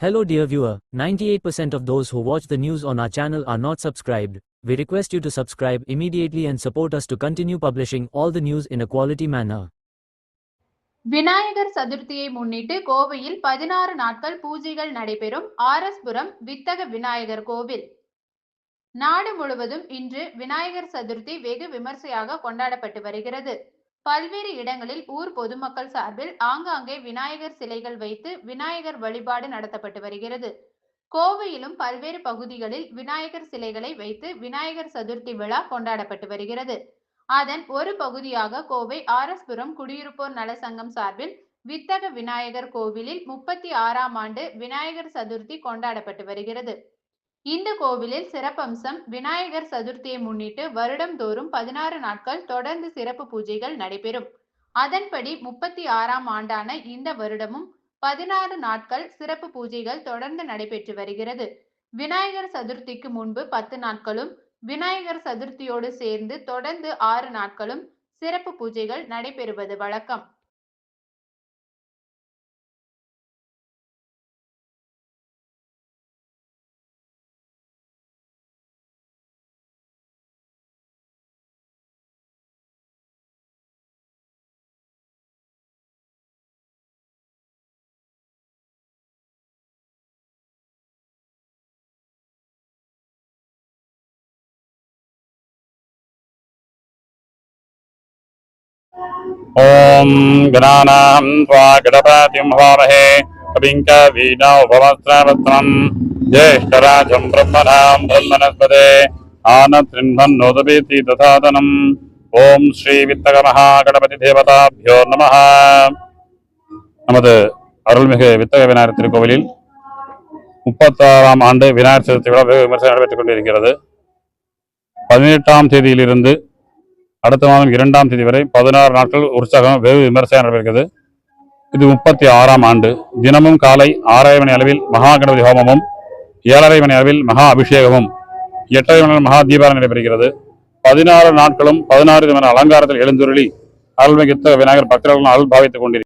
Hello dear viewer, 98% of those who watch the news on our channel are not subscribed. We request you to subscribe immediately and support us to continue publishing all the news in a quality manner. Vinayagar சதுர்த்தியை முன்னிட்டு கோவையில் பதினாறு நாட்கள் பூஜைகள் நடைபெறும் ஆரஸ்புரம் வித்தக விநாயகர் கோவில் நாடு முழுவதும் இன்று விநாயகர் சதுர்த்தி வெகு விமர்சையாக கொண்டாடப்பட்டு வருகிறது பல்வேறு இடங்களில் ஊர் பொதுமக்கள் சார்பில் ஆங்காங்கே விநாயகர் சிலைகள் வைத்து விநாயகர் வழிபாடு நடத்தப்பட்டு வருகிறது. கோவையிலும் பல்வேறு பகுதிகளில் விநாயகர் சிலைகளை வைத்து விநாயகர் சதுர்த்தி விழா கொண்டாடப்பட்டு வருகிறது. அதன் ஒரு பகுதியாக கோவை ஆர் எஸ் புரம் குடியிருப்போர் நல சங்கம் சார்பில் வித்தக விநாயகர் கோவிலில் முப்பத்தி ஆறாம் ஆண்டு விநாயகர் சதுர்த்தி கொண்டாடப்பட்டு வருகிறது. இந்த கோவிலில் சிறப்பம்சம் விநாயகர் சதுர்த்தியை முன்னிட்டு வருடம் தோறும் பதினாறு நாட்கள் தொடர்ந்து சிறப்பு பூஜைகள் நடைபெறும். அதன்படி முப்பத்தி ஆறாம் ஆண்டான இந்த வருடமும் பதினாறு நாட்கள் சிறப்பு பூஜைகள் தொடர்ந்து நடைபெற்று வருகிறது. விநாயகர் சதுர்த்திக்கு முன்பு பத்து நாட்களும் விநாயகர் சதுர்த்தியோடு சேர்ந்து தொடர்ந்து ஆறு நாட்களும் சிறப்பு பூஜைகள் நடைபெறுவது வழக்கம். ॐ गणानां त्वा गणपतिं हवामहे कविं कवीनामुपवस्त्रवस्त्रम् ज्येष्ठराजं ब्रह्मणां ब्रह्मणस्पदे आनतृन्भन्नोदपीति तथातनम् ஓம் ஸ்ரீ வித்தக மகாகணபதி தேவதாபியோ நம நமது அருள்மிகு வித்தக விநாயகர் திருக்கோவிலில் முப்பத்தாறாம் ஆண்டு விநாயகர் சதுர்த்தி விழா வெகு விமர்சனம் நடைபெற்றுக் கொண்டிருக்கிறது பதினெட்டாம் தேதியிலிருந்து அடுத்த மாதம் இரண்டாம் தேதி வரை பதினாறு நாட்கள் உற்சாகம் வெகு விமர்சையாக நடைபெறுகிறது. இது முப்பத்தி ஆறாம் ஆண்டு. தினமும் காலை ஆறரை மணி அளவில் மகா கணபதி ஹோமமும் ஏழரை மணி அளவில் மகா அபிஷேகமும் எட்டரை மணி மகா தீபாரம் நடைபெறுகிறது. பதினாறு நாட்களும் பதினாறு விதமான அலங்காரத்தில் எழுந்துருளி அருள்மிகுத்த விநாயகர் பக்தர்கள் அருள் பாவித்துக் கொண்டிருக்கிறார்